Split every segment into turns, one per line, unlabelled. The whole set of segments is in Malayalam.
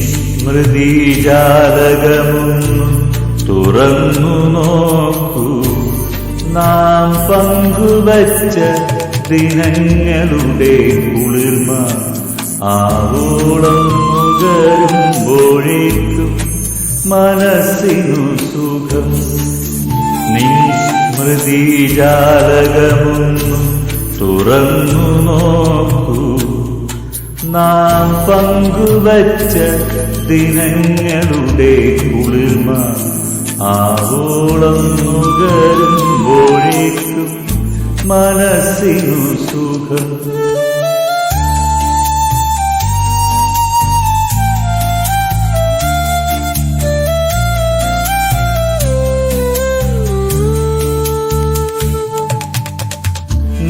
സ്മൃതിജാലകമൊന്നു തുറന്നു നോക്കൂ. നാം പങ്കുവച്ച ദിനങ്ങളുടെ കുളിർമ ആവോളം മുകരുമ്പോഴേക്കും മനസ്സിനു സുഖം. നിൻ ജാതകമൊന്നും തുറന്നു നോക്കൂ. നാം പങ്കുവച്ച ദിനങ്ങളുടെ കുളിർമ ആവോളം നുകരുമ്പോഴേക്കും മനസ്സിനു സുഖം.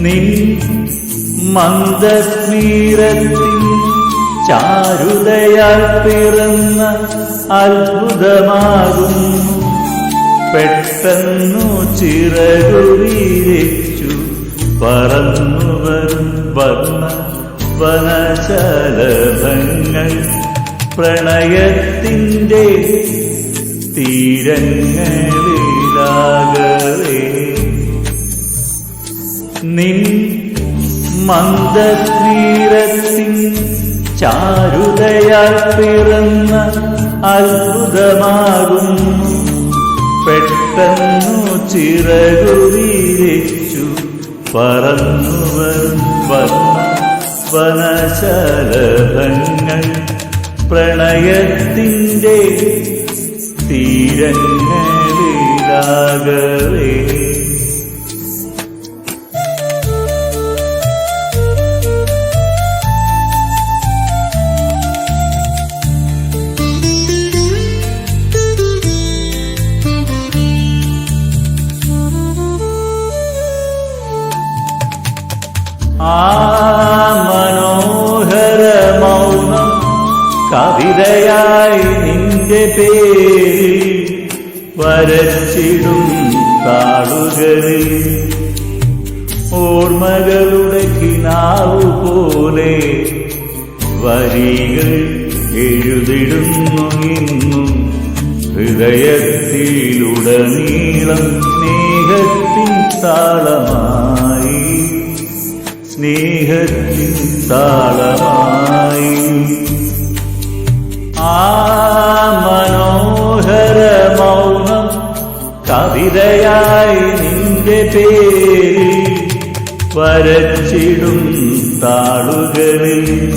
നിൻ മന്ദസ്മീരത്തിൻ ചാരുതയാൽ പിറന്ന അത്ഭുതമാകുന്നു. പെട്ടെന്നു ചിറകുവിരിച്ചു പറന്നു വരും വർണ വനശലഭങ്ങൾ. പ്രണയത്തിന്റെ തീരങ്ങളിലാകവേ. നിൻ മന്ദസ്മീരത്തിൻ ചാരുതയാൽ പിറന്ന അത്ഭുതമാകുന്നു. പെട്ടെന്നു ചിറകുവിരിച്ചു പറന്നു വനശലഭങ്ങൾ. പ്രണയത്തിന്റെ തീരങ്ങളിലാകവേ. മനോഹര മൗനം കവിതയായി നിന്റെ പേരിൽ വരച്ചിടും താളുകളിൽ. ഓർമ്മകളുടെ കിനാവ് പോലെ വരികൾ എഴുതിടുന്നു ഇന്നും ഹൃദയത്തിലുടനീളം സ്നേഹത്തിൻ താളമായി. സ്നേഹത്തിൻ താളമായി. ആ മനോഹര മൗനം കവിതയായി നിന്റെ പേരിൽ വരച്ചിടും താളുകളിൽ.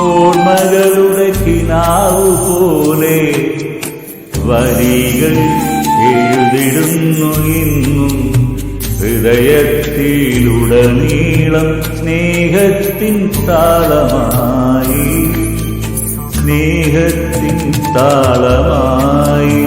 ഓർമ്മകളുടെ കിനാവു പോലെ വരികൾ എഴുതിടുന്നു ഇന്നും. ഹൃദയത്തിലുടനീളം സ്നേഹത്തിൻ താളമായി സ്നേഹത്തിൻ താളമായി.